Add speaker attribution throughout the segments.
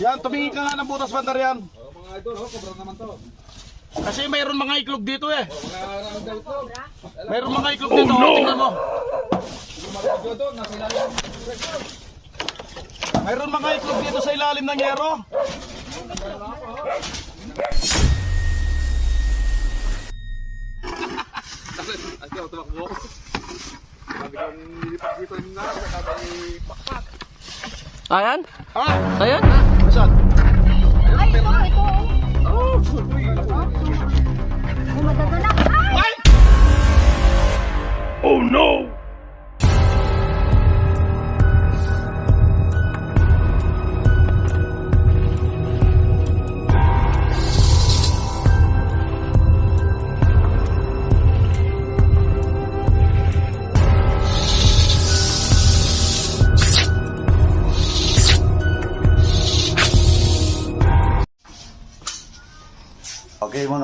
Speaker 1: Yan, tumingin ka nga ng butas bandar yan.
Speaker 2: Oh, mga idol, oh, kubra naman to.
Speaker 1: Kasi mayroon mga iklog dito eh.
Speaker 2: Mga round daw ito.
Speaker 1: Mayroon mga iklog dito. Oh, Tingnan mo.
Speaker 2: Nasa ilalim ng presyo.
Speaker 1: Mayroon mga iklog dito sa ilalim ng yero.
Speaker 2: Ay, tumakbo. Sabi kang nilipat dito yung nga, sabi pakpak.
Speaker 3: Ayan?
Speaker 1: Ah,
Speaker 3: Ayan?
Speaker 1: saan?
Speaker 4: Ay, ito, ito.
Speaker 2: Oh,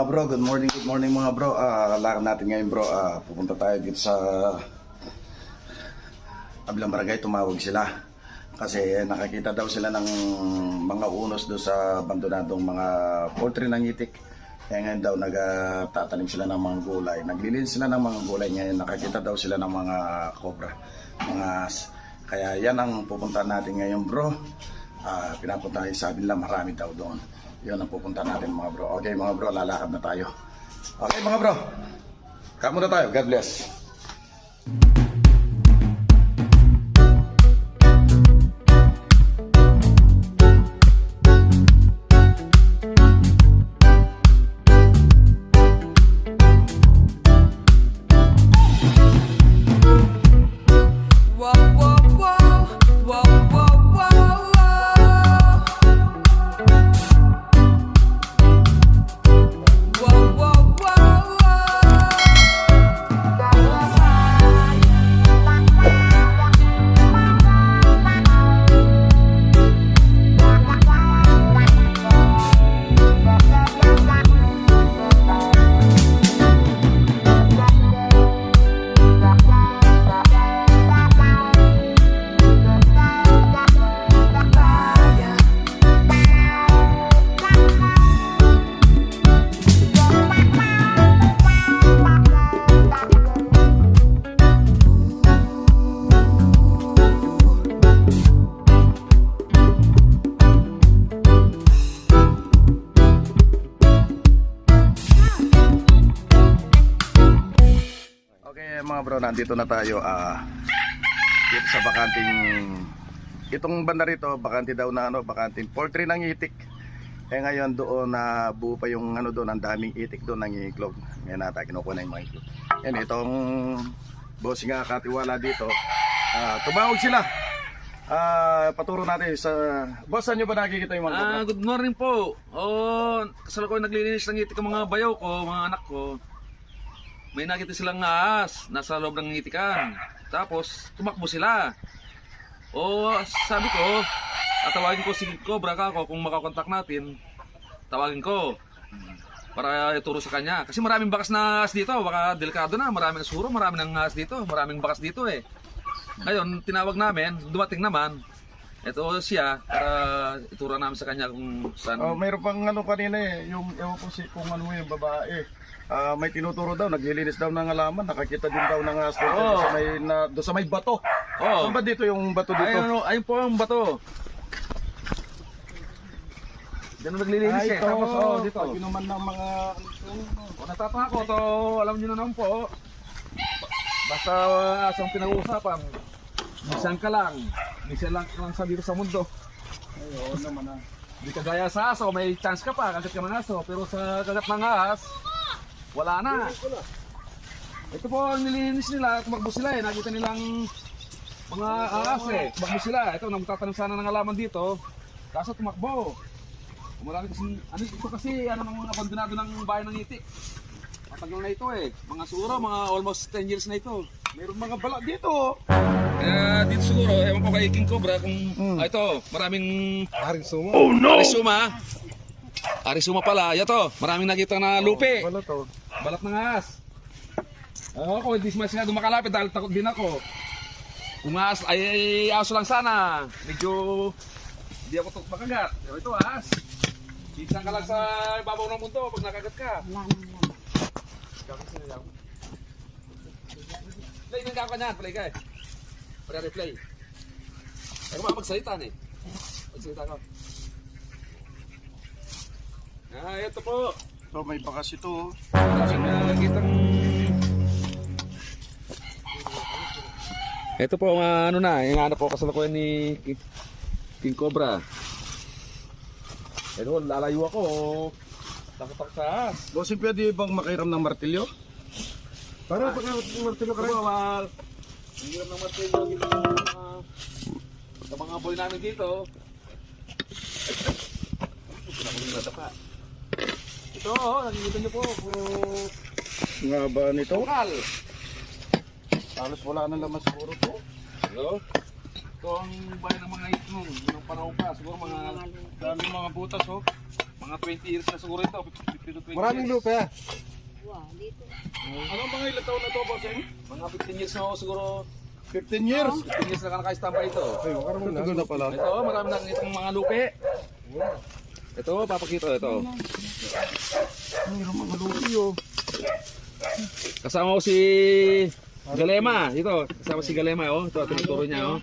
Speaker 1: mga bro, good morning, good morning mga bro. Ah, lakad natin ngayon bro. Ah, pupunta tayo dito sa Ablang Barangay, tumawag sila. Kasi nakakita daw sila ng mga unos doon sa abandonadong mga poultry ng itik. Kaya ngayon daw nagtatanim sila ng mga gulay. Naglilin sila ng mga gulay ngayon. Nakakita daw sila ng mga cobra. Mga. Kaya yan ang pupuntahan natin ngayon bro. Ah, pinapunta sabi nila marami daw doon. Yun ang pupunta natin mga bro. Okay mga bro, lalakad na tayo. Okay mga bro. Kamo na tayo. God bless. Mga bro, nandito na tayo ah dito sa bakanting itong banda rito, bakante daw na ano, bakanting poultry ng itik. Eh ngayon doon na buo pa yung ano doon, ang daming itik doon ng iklog. Ngayon nata kinukuha na yung mga iklog. Yan itong boss nga katiwala dito. Ah, tumawag sila. Ah, paturo natin sa boss saan nyo ba nakikita yung mga cobra?
Speaker 2: good morning po. Oh, kasal ko naglilinis ng itik ang mga bayaw ko, mga anak ko. May nakita silang ahas nasa loob ng itikan. Tapos tumakbo sila. O sabi ko, at tawagin ko si Cobra ka ako kung makakontak natin. Tawagin ko para ituro sa kanya. Kasi maraming bakas na ahas dito. Baka delikado na. Maraming asuro, maraming ng ahas dito. Maraming bakas dito eh. Ngayon, tinawag namin, dumating naman. Ito siya para ituro namin sa kanya kung saan.
Speaker 1: Oh, mayroon pang ano kanina eh, yung ewan ko si kung ano yung babae. Ah, may tinuturo daw, naglilinis daw ng halaman, nakakita din daw ng
Speaker 2: Oo.
Speaker 1: doon sa may na, doon sa may bato.
Speaker 2: Oh.
Speaker 1: Saan ba dito yung bato dito?
Speaker 2: Ayun, ayun po ang bato. Diyan naglilinis
Speaker 1: Ay,
Speaker 2: eh.
Speaker 1: ito.
Speaker 2: Tapos oh, dito.
Speaker 1: Pag inuman ng mga
Speaker 2: O, natatako to, alam niyo na naman po. Basta uh, asang pinag-uusapan. Minsan ka lang. Minsan lang lang sa dito sa mundo.
Speaker 1: Ayun naman ah.
Speaker 2: Hindi ka gaya sa aso, may chance ka pa, kagat ka ng aso. Pero sa kagat ng ahas, wala na. Ito po ang nilinis nila, tumakbo sila eh. Nakita nilang mga ahas eh. Tumakbo sila. Ito, nagtatanong sana ng alaman dito. Kaso tumakbo. Marami kasi, ano ito kasi, ano ng mga abandonado ng bayan ng itik. Matagal na ito eh. Mga siguro, mga almost 10 years na ito.
Speaker 1: Mayroon mga bala dito.
Speaker 2: Kaya dito siguro, ewan ko kay King Cobra kung ah, ito, maraming Arisuma. Oh no! Arisuma. Arisuma pala. Yato, maraming nakita na lupi.
Speaker 1: Wala to.
Speaker 2: Balat ng ahas. Ako hindi masyado makalapit dahil takot din ako. Kung ahas, ay, ay aso lang sana. Medyo Hindi ako tok makagat. Pero ito ahas. Minsan ka lang sa ibabaw ng mundo pag nakagat ka.
Speaker 4: Wala nang laban.
Speaker 2: Play ng ka niyan, play ka eh. Pare play. Ay ko magsalita na eh. Magsalita ka. Ah, ito po.
Speaker 1: So may bakas ito. oh.
Speaker 2: Nakakitang... Ito po, mga ano na, yung ano po kasalukuyan ni King, King Cobra. Ito, lalayo ako. Takot ako sa ahas.
Speaker 1: Bossing, pwede bang makairam ng martilyo? Para pag martilyo ka rin.
Speaker 2: Bawal. Ang hirap ng martilyo dito sa mga, sa mga boy namin dito. Ito na kung nadapa. Ito, oh, nakikita niyo po, puro
Speaker 1: Nga ba nito?
Speaker 2: tungkal.
Speaker 1: Halos wala na laman siguro to.
Speaker 2: Hello? Ito ang bayan ng mga itlong, ng panahon pa, siguro mga,
Speaker 1: Daming mga butas oh.
Speaker 2: mga 20 years na siguro ito, 50 to 20
Speaker 1: Maraming
Speaker 2: years.
Speaker 1: lupa.
Speaker 4: Wow, dito.
Speaker 1: Anong mga ilang taon na to, bossing?
Speaker 2: Mga 15 years na ako siguro,
Speaker 1: 15 years.
Speaker 2: 15 years na ka naka-standby ito.
Speaker 1: Ay, wala naman Tagal na pala.
Speaker 2: Ito, marami na itong mga lupi. Ito, papakita ito.
Speaker 1: Mayroong mga lupi oh.
Speaker 2: Kasama ko si Galema. Ito, kasama si Galema. Oh. Ito, tinuturo niya. Oh.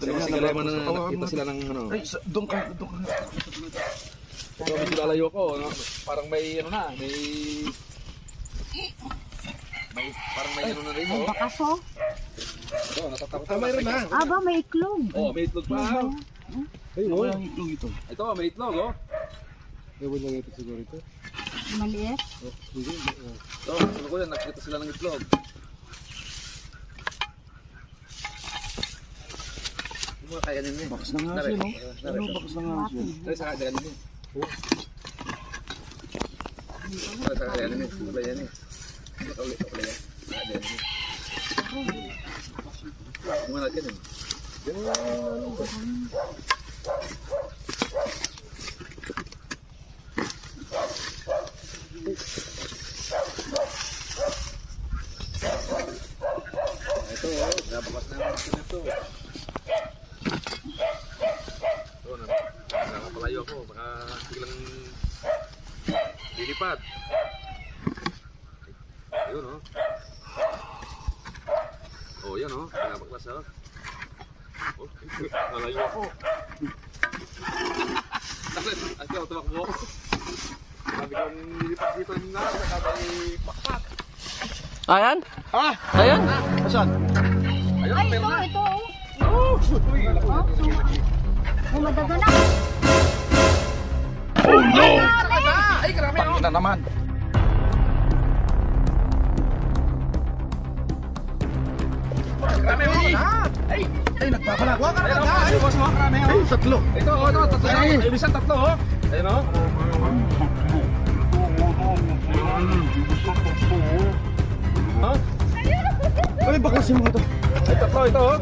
Speaker 2: Kasama si Galema na nakita sila ng ano.
Speaker 1: Ay, doon ka, doon ka.
Speaker 2: Ito, medyo lalayo ko. No? Parang may ano na, may... may parang may ano na rin.
Speaker 4: May
Speaker 2: Oh.
Speaker 4: bakas oh.
Speaker 2: Ito, natatakot
Speaker 1: Ah, mayroon na.
Speaker 4: Aba, may iklog.
Speaker 2: Oh, may itlog pa. Oh.
Speaker 1: Ayun, oh. Ang itlog ito.
Speaker 2: Ito, may itlog. Oh.
Speaker 1: Ewan lang ito siguro ito.
Speaker 4: Maliit.
Speaker 2: Ito, ano ko yan, nakita sila ng itlog. Hindi mo kaya din eh.
Speaker 1: Bakas na nga siya, no? Ano, bakas na nga siya.
Speaker 2: Dari sa kaya din eh. Dari sa kaya din eh. Wala yan eh. Wala ulit, wala yan. Wala yan eh. Mga natin eh. Ito, oh, nabakas na naman sila ito. Ito, nakapalayo ako. Baka biglang lilipad. Ayun, oh. Oh, yan, oh. Pinabaklas, oh. Oh, nalayo ako. Ay, ako tumakbo. Sabi kong lilipad dito yung nasa, sabay pakpak.
Speaker 3: Ayan?
Speaker 1: Ah!
Speaker 3: Ayan?
Speaker 1: Asan?
Speaker 2: Ayun,
Speaker 4: Ay,
Speaker 2: meron
Speaker 4: ito,
Speaker 2: na.
Speaker 4: ito oh.
Speaker 2: Oh, uy, laki.
Speaker 4: Oh, oh madaganak.
Speaker 2: Ay, grabe, oh.
Speaker 1: na naman.
Speaker 2: Grabe.
Speaker 1: Ay! Ay, nagpapala. Huwag ka
Speaker 2: Ayun, oh, ay, boss mo, oh.
Speaker 1: Ay, tatlo.
Speaker 2: Ito, oh, ito, tatlo.
Speaker 1: Ay.
Speaker 2: Ay, ibisan tatlo, oh. Ayun, oh. Ha?
Speaker 1: Ay, baklasin mo ito.
Speaker 2: Ay, tatlo, ito, oh.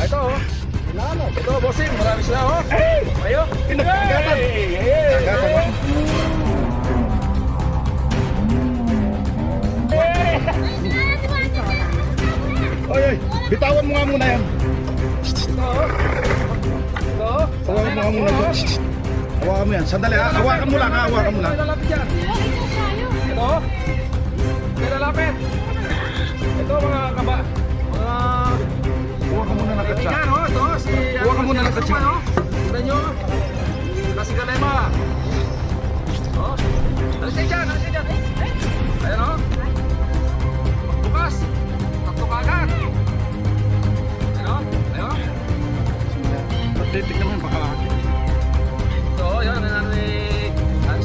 Speaker 2: Ay, ito, oh. Ito, bossing, marami sila, oh. Ayo.
Speaker 1: Pinagkagatan. Pinagkagatan. Oy, oy, bitawan mo nga muna yan.
Speaker 2: Ito.
Speaker 1: Hawakan mo nga muna ito. Hawakan mo yan. Sandali, ha? hawakan mo lang, ha? hawakan mo lang.
Speaker 2: Lalapit yan. Ito, lalapit. Ito, mga kaba. Mga...
Speaker 1: Hawakan mo na ng katsa.
Speaker 2: Yan, oh. Ito.
Speaker 1: Huwag mo na lang katsa.
Speaker 2: oh. Tignan nyo. Ito si Galema. Alis kayo dyan, alis kayo dyan. Ayan, oh.
Speaker 1: Titik naman, baka
Speaker 2: Ito, yan, yan, yan, eh, ang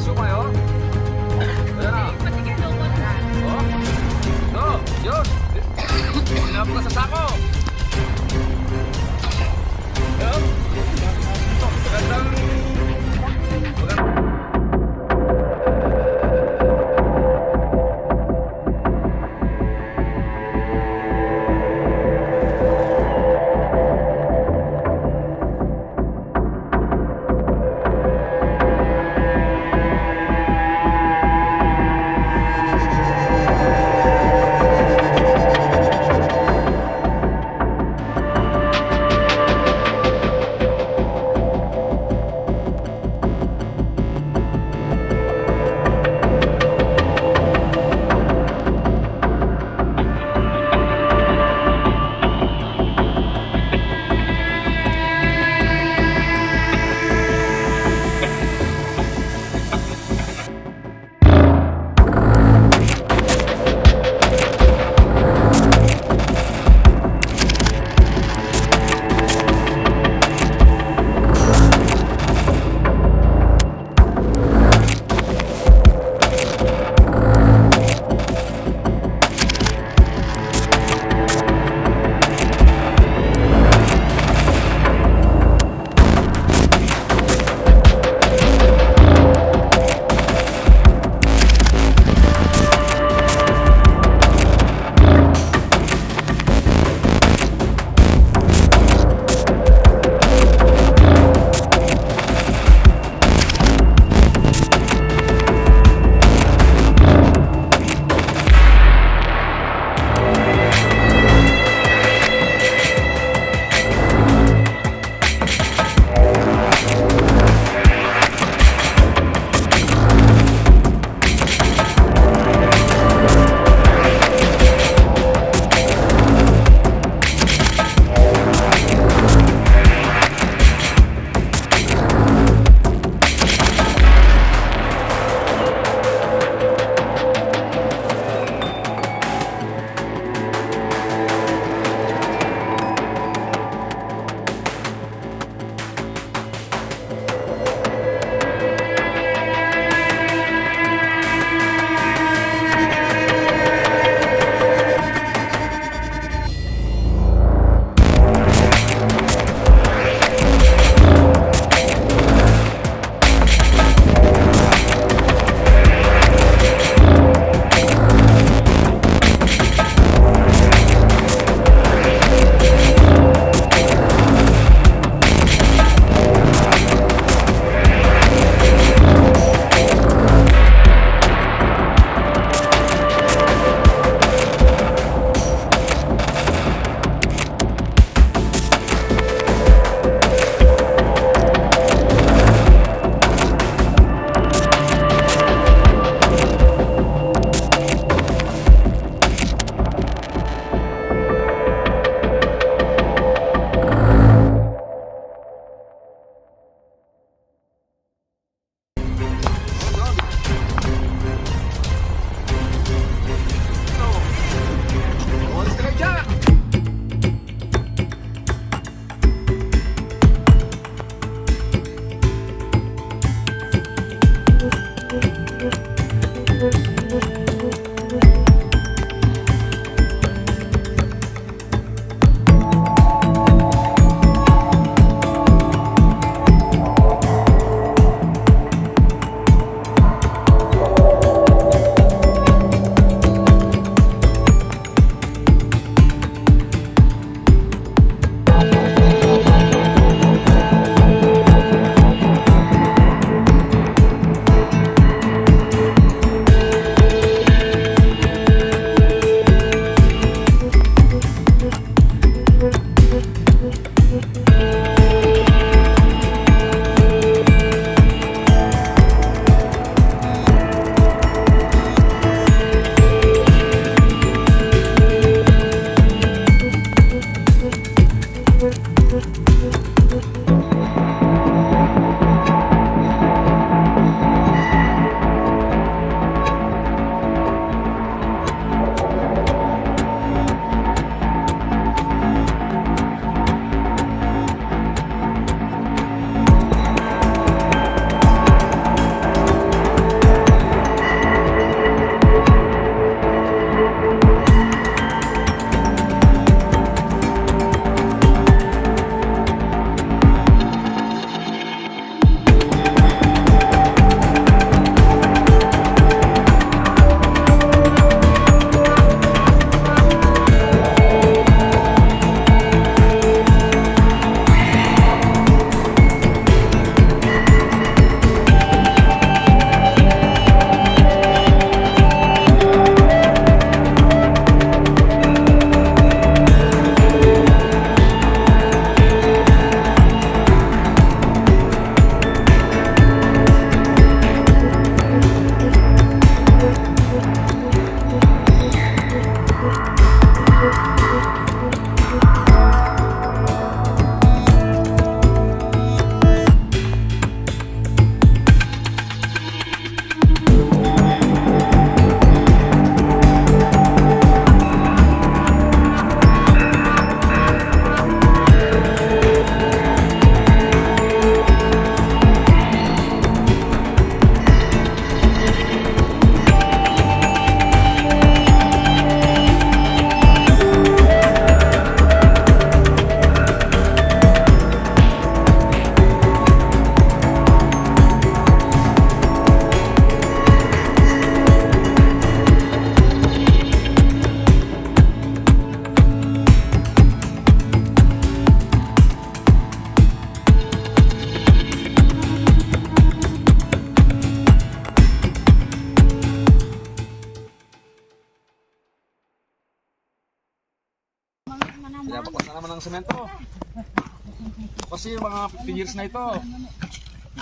Speaker 2: yung mga 15 years na ito.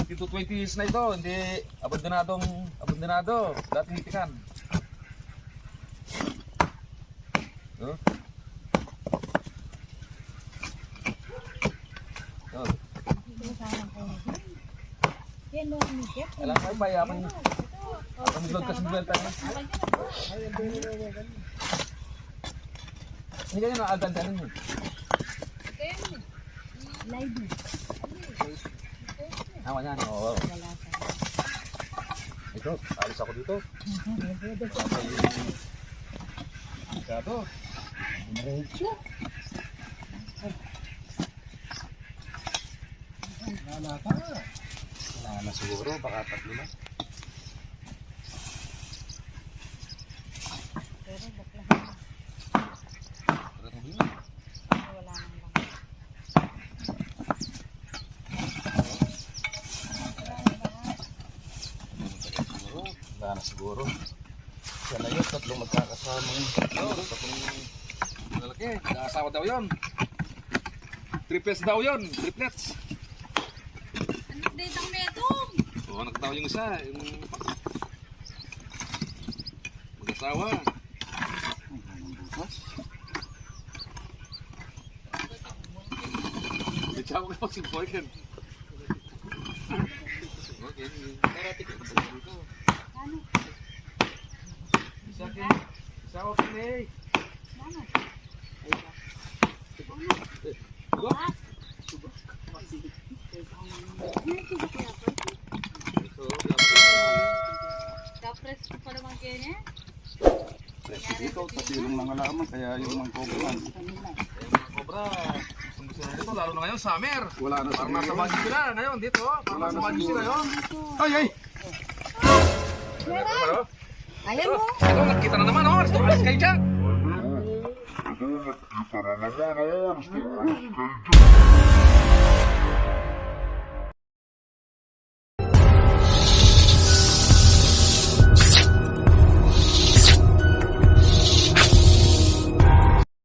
Speaker 2: 15 to 20 years na ito, hindi abandonadong abandonado. Dati hitikan. No?
Speaker 4: Ikip.
Speaker 2: alam ko ba yaman niyo? Ang vlog kasi vlog tayo. Hindi ganyan ang agandanin yun.
Speaker 4: Live.
Speaker 2: Hawa niyan, oo. Ito, alis ako dito. Masyado.
Speaker 1: Wala na siguro, baka tatlo na.
Speaker 4: Wala nang lang.
Speaker 1: Siguro, wala na siguro. Siya na yun, tatlong magkakasama yun.
Speaker 2: Oo, tatlong lalaki. Nakasawa daw yun. Triplets daw yun. Triplets.
Speaker 5: Date ang netong.
Speaker 2: Oo, anak daw yung isa. Yung... Mag-asawa. Sige ko kasi boyfriend. Okay. Darating ko sa dito. Isa kin. Isa ko kin eh. Go. Ito,
Speaker 5: Kapres ko pa naman kayo niya.
Speaker 1: Preso dito, tasilong ng halaman, kaya yung mga kobuhan.
Speaker 2: Eh, mga gustong gusto dito, lalo na ngayon, summer.
Speaker 1: Wala na
Speaker 2: Parang nasa Baguio sila ngayon dito, oh. parang nasa sila yun.
Speaker 1: Ay, ay!
Speaker 2: Ano?
Speaker 4: Ayan mo.
Speaker 2: Ito, nakita na naman, oh. Alis kayo dyan.
Speaker 3: Ito, nakita na naman, oh. Gusto ko kayo